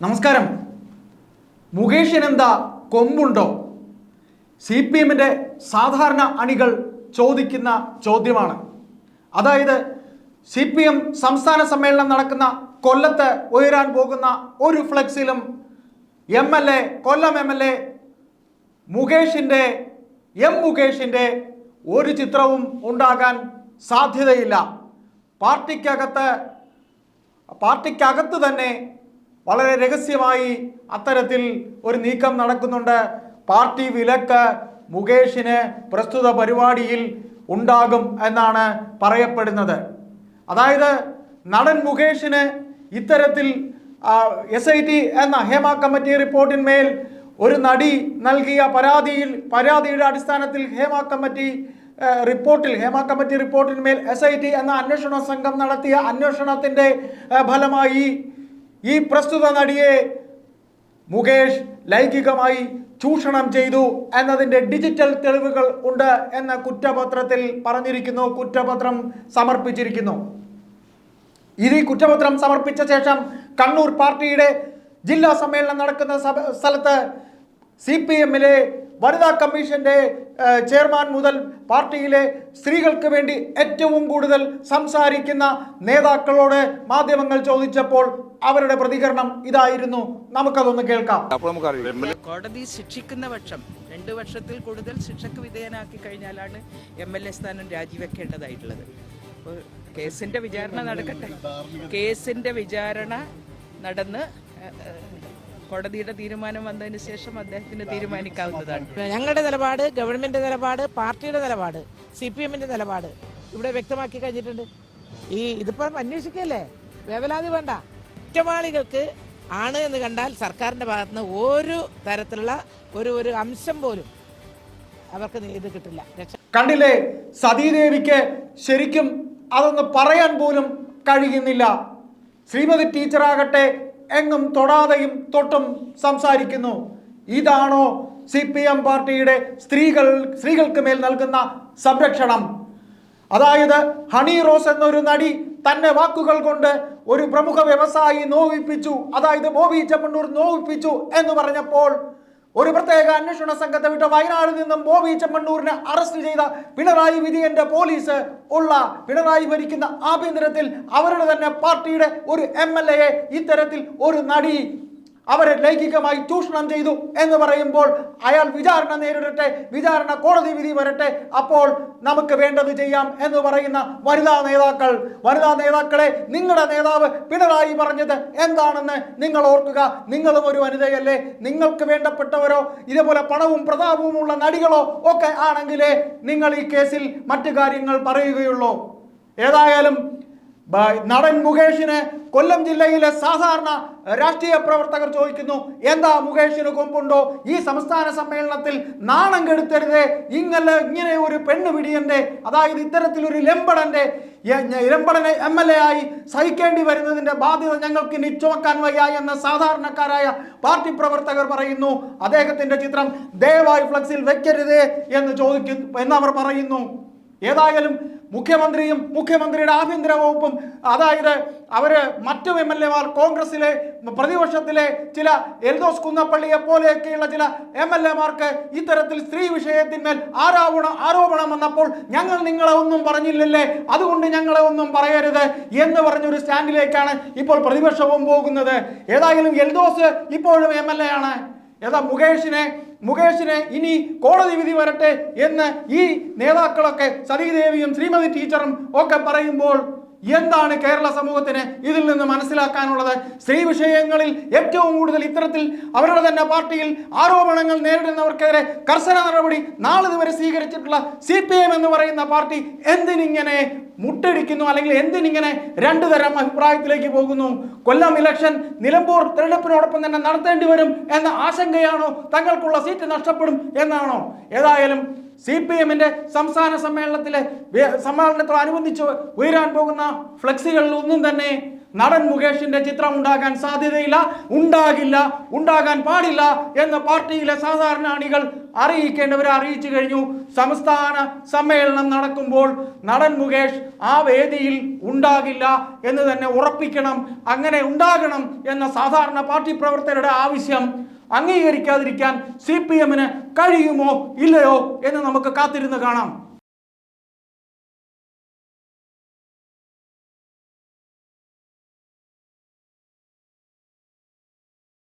നമസ്കാരം. മുകേഷിനെന്താ കൊമ്പുണ്ടോ? C P എമ്മിന്റെ സാധാരണ അണികൾ ചോദിക്കുന്ന ചോദ്യമാണ്. അതായത് സി പി എം സംസ്ഥാന സമ്മേളനം നടക്കുന്ന കൊല്ലത്ത് ഉയരാൻ പോകുന്ന ഒരു ഫ്ലെക്സിലും M L A Kollam M L A മുകേഷിന്റെ എം മുകേഷിന്റെ ഒരു ചിത്രവും ഉണ്ടാകാൻ സാധ്യതയില്ല. പാർട്ടിക്കകത്ത് പാർട്ടിക്കകത്ത് തന്നെ വളരെ രഹസ്യമായി അത്തരത്തിൽ ഒരു നീക്കം നടക്കുന്നുണ്ട്. പാർട്ടി വിലക്ക് മുകേഷിന് പ്രസ്തുത പരിപാടിയിൽ ഉണ്ടാകും എന്നാണ് പറയപ്പെടുന്നത്. അതായത് നടൻ മുകേഷിന് ഇത്തരത്തിൽ എസ് ഐ ടി എന്ന ഹേമ കമ്മിറ്റി റിപ്പോർട്ടിന്മേൽ ഒരു നടി നൽകിയ പരാതിയിൽ പരാതിയുടെ അടിസ്ഥാനത്തിൽ ഹേമ കമ്മിറ്റി റിപ്പോർട്ടിൽ ഹേമ കമ്മിറ്റി റിപ്പോർട്ടിന്മേൽ എസ് ഐ ടി എന്ന അന്വേഷണ സംഘം നടത്തിയ അന്വേഷണത്തിന്റെ ഫലമായി ഈ പ്രസ്തുത നടിയെ മുകേഷ് ലൈംഗികമായി ചൂഷണം ചെയ്തു എന്നതിന്റെ ഡിജിറ്റൽ തെളിവുകൾ ഉണ്ട് എന്ന കുറ്റപത്രത്തിൽ പറഞ്ഞിരിക്കുന്നു. കുറ്റപത്രം സമർപ്പിച്ചിരിക്കുന്നു. ഇത് കുറ്റപത്രം സമർപ്പിച്ച ശേഷം കണ്ണൂർ പാർട്ടിയുടെ ജില്ലാ സമ്മേളനം നടക്കുന്ന സ്ഥലത്ത് സി പി എമ്മിലെ വനിതാ കമ്മീഷന്റെ ചെയർമാൻ മുതൽ പാർട്ടിയിലെ സ്ത്രീകൾക്ക് വേണ്ടി ഏറ്റവും കൂടുതൽ സംസാരിക്കുന്ന നേതാക്കളോട് മാധ്യമങ്ങൾ ചോദിച്ചപ്പോൾ അവരുടെ പ്രതികരണം ഇതായിരുന്നു. നമുക്കതൊന്ന് കേൾക്കാം. അപ്പോൾ നമുക്കറിയാം. കോടതി ശിക്ഷിക്കുന്ന പക്ഷം രണ്ടു വർഷത്തിൽ കൂടുതൽ ശിക്ഷക്ക് വിധേയനാക്കി കഴിഞ്ഞാലാണ് എം എൽ എ സ്ഥാനം രാജിവെക്കേണ്ടതായിട്ടുള്ളത്. അപ്പോൾ കേസിന്റെ വിചാരണ നടക്കട്ടെ. കേസിന്റെ വിചാരണ നടന്ന് കോടതിയുടെ തീരുമാനം വന്നതിന് ശേഷം അദ്ദേഹത്തിന് തീരുമാനിക്കാവുന്നതാണ്. ഞങ്ങളുടെ നിലപാട് ഗവൺമെന്റ് നിലപാട് പാർട്ടിയുടെ നിലപാട് സി പി എമ്മിന്റെ നിലപാട് ഇവിടെ വ്യക്തമാക്കി കഴിഞ്ഞിട്ടുണ്ട്. ഈ ഇതിപ്പം അന്വേഷിക്കല്ലേ? വേവലാതി വേണ്ട. കുറ്റവാളികൾക്ക് ആണ് എന്ന് കണ്ടാൽ സർക്കാരിന്റെ ഭാഗത്തുനിന്ന് ഒരു തരത്തിലുള്ള ഒരു ഒരു അംശം പോലും അവർക്ക് ഇത് കിട്ടില്ല. കണ്ടില്ലേ? സതീദേവിക്ക് ശരിക്കും അതൊന്ന് പറയാൻ പോലും കഴിയുന്നില്ല. ശ്രീമതി ടീച്ചറാകട്ടെ എങ്ങും തൊടാതെയും തൊട്ടും സംസാരിക്കുന്നു. ഇതാണോ സി പി എം പാർട്ടിയുടെ സ്ത്രീകൾ സ്ത്രീകൾക്ക് മേൽ നൽകുന്ന സംരക്ഷണം. അതായത് ഹണി റോസ് എന്നൊരു നടി തന്നെ വാക്കുകൾ കൊണ്ട് ഒരു പ്രമുഖ വ്യവസായി നോവിപ്പിച്ചു. അതായത് ബോബി ചെമ്മണ്ണൂർ നോവിപ്പിച്ചു എന്ന് പറഞ്ഞപ്പോൾ ഒരു പ്രത്യേക അന്വേഷണ സംഘത്തെ വിട്ട് വയനാട് നിന്നും ബോബി ചെമ്മണ്ണൂരിനെ അറസ്റ്റ് ചെയ്ത പിണറായി വിജയന്റെ പോലീസ് ഉള്ള പിണറായി ഭരിക്കുന്ന ആഭ്യന്തരത്തിൽ അവരുടെ തന്നെ പാർട്ടിയുടെ ഒരു എ ഇത്തരത്തിൽ ഒരു നടി അവരെ ലൈംഗികമായി ചൂഷണം ചെയ്തു എന്ന് പറയുമ്പോൾ അയാൾ വിചാരണ നേരിടട്ടെ വിചാരണ കോടതി വിധി വരട്ടെ അപ്പോൾ നമുക്ക് വേണ്ടത് ചെയ്യാം എന്ന് പറയുന്ന വനിതാ നേതാക്കൾ. വനിതാ നേതാക്കളെ നിങ്ങളുടെ നേതാവ് പിണറായി പറഞ്ഞത് എന്താണെന്ന് നിങ്ങൾ ഓർക്കുക. നിങ്ങളും ഒരു വനിതയല്ലേ. നിങ്ങൾക്ക് വേണ്ടപ്പെട്ടവരോ ഇതേപോലെ പണവും പ്രതാപവും ഉള്ള നടികളോ ഒക്കെ ആണെങ്കിലേ നിങ്ങൾ ഈ കേസിൽ മറ്റു കാര്യങ്ങൾ പറയുകയുള്ളൂ. ഏതായാലും നടൻ മുകേഷിന് കൊല്ലം ജില്ലയിലെ സാധാരണ രാഷ്ട്രീയ പ്രവർത്തകർ ചോദിക്കുന്നു എന്താ മുകേഷിന് കൊമ്പുണ്ടോ? ഈ സംസ്ഥാന സമ്മേളനത്തിൽ നാണം കെടുത്തരുത്. ഇങ്ങനെ ഇങ്ങനെ ഒരു പെണ്ണ് പിടിയന്റെ അതായത് ഇത്തരത്തിലൊരു ഞ- ലംബടനെ എം എൽ എ ആയി സഹിക്കേണ്ടി വരുന്നതിന്റെ ബാധ്യത ഞങ്ങൾക്ക് ഇനി ചുമക്കാൻ വയ്യ എന്ന സാധാരണക്കാരായ പാർട്ടി പ്രവർത്തകർ പറയുന്നു. അദ്ദേഹത്തിന്റെ ചിത്രം ദയവായി ഫ്ലക്സിൽ വെക്കരുത് എന്ന് ചോദിക്കുന്നു എന്നവർ പറയുന്നു. ഏതായാലും മുഖ്യമന്ത്രിയും മുഖ്യമന്ത്രിയുടെ ആഭ്യന്തര വകുപ്പും അതായത് അവർ മറ്റു എം എൽ എമാർ കോൺഗ്രസിലെ പ്രതിപക്ഷത്തിലെ ചില എൽദോസ് കുന്നപ്പള്ളിയെ പോലെയൊക്കെയുള്ള ചില എം എൽ എമാർക്ക് ഇത്തരത്തിൽ സ്ത്രീ വിഷയത്തിന്മേൽ ആരോപണം ആരോപണം വന്നപ്പോൾ ഞങ്ങൾ നിങ്ങളെ ഒന്നും പറഞ്ഞില്ലല്ലേ? അതുകൊണ്ട് ഞങ്ങളെ ഒന്നും പറയരുത് എന്ന് പറഞ്ഞൊരു സ്റ്റാൻഡിലേക്കാണ് ഇപ്പോൾ പ്രതിപക്ഷവും പോകുന്നത്. ഏതായാലും എൽദോസ് ഇപ്പോഴും എം എൽ എ ആണ്. ഏതാ മുകേഷിനെ? മുകേഷിനെ ഇനി കോടതി വിധി വരട്ടെ എന്ന് ഈ നേതാക്കളൊക്കെ സതീദേവിയും ശ്രീമതി ടീച്ചറും ഒക്കെ പറയുമ്പോൾ എന്താണ് കേരള സമൂഹത്തിന് ഇതിൽ നിന്ന് മനസ്സിലാക്കാനുള്ളത്? സ്ത്രീ വിഷയങ്ങളിൽ ഏറ്റവും കൂടുതൽ ഇത്തരത്തിൽ അവരുടെ തന്നെ പാർട്ടിയിൽ ആരോപണങ്ങൾ നേരിടുന്നവർക്കെതിരെ കർശന നടപടി നാളിതുവരെ സ്വീകരിച്ചിട്ടുള്ള സി പി എം എന്ന് പറയുന്ന പാർട്ടി എന്തിനിങ്ങനെ മുട്ടടിക്കുന്നു? അല്ലെങ്കിൽ എന്തിനിങ്ങനെ രണ്ടു തരം അഭിപ്രായത്തിലേക്ക് പോകുന്നു? കൊല്ലം ഇലക്ഷൻ നിലമ്പൂർ തിരഞ്ഞെടുപ്പിനോടൊപ്പം തന്നെ നടത്തേണ്ടി വരും എന്ന ആശങ്കയാണോ തങ്ങൾക്കുള്ള സീറ്റ് നഷ്ടപ്പെടും എന്നാണോ? ഏതായാലും സി പി എമ്മിന്റെ സംസ്ഥാന സമ്മേളനത്തിലെ സമ്മേളനത്തോട് സമ്മേളനത്തോടനുബന്ധിച്ച് ഉയരാൻ പോകുന്ന ഫ്ലെക്സുകളിൽ ഒന്നും തന്നെ നടൻ മുകേഷിന്റെ ചിത്രം ഉണ്ടാകാൻ സാധ്യതയില്ല. ഉണ്ടാകില്ല ഉണ്ടാകാൻ പാടില്ല എന്ന് പാർട്ടിയിലെ സാധാരണ അണികൾ അറിയിക്കേണ്ടവരെ അറിയിച്ചു കഴിഞ്ഞു. സംസ്ഥാന സമ്മേളനം നടക്കുമ്പോൾ നടൻ മുകേഷ് ആ വേദിയിൽ ഉണ്ടാകില്ല എന്ന് തന്നെ ഉറപ്പിക്കണം. അങ്ങനെ ഉണ്ടാകണം എന്ന സാധാരണ പാർട്ടി പ്രവർത്തകരുടെ ആവശ്യം അംഗീകരിക്കാതിരിക്കാൻ സി പി എമ്മിന് കഴിയുമോ ഇല്ലയോ എന്ന് നമുക്ക് കാത്തിരുന്ന് കാണാം.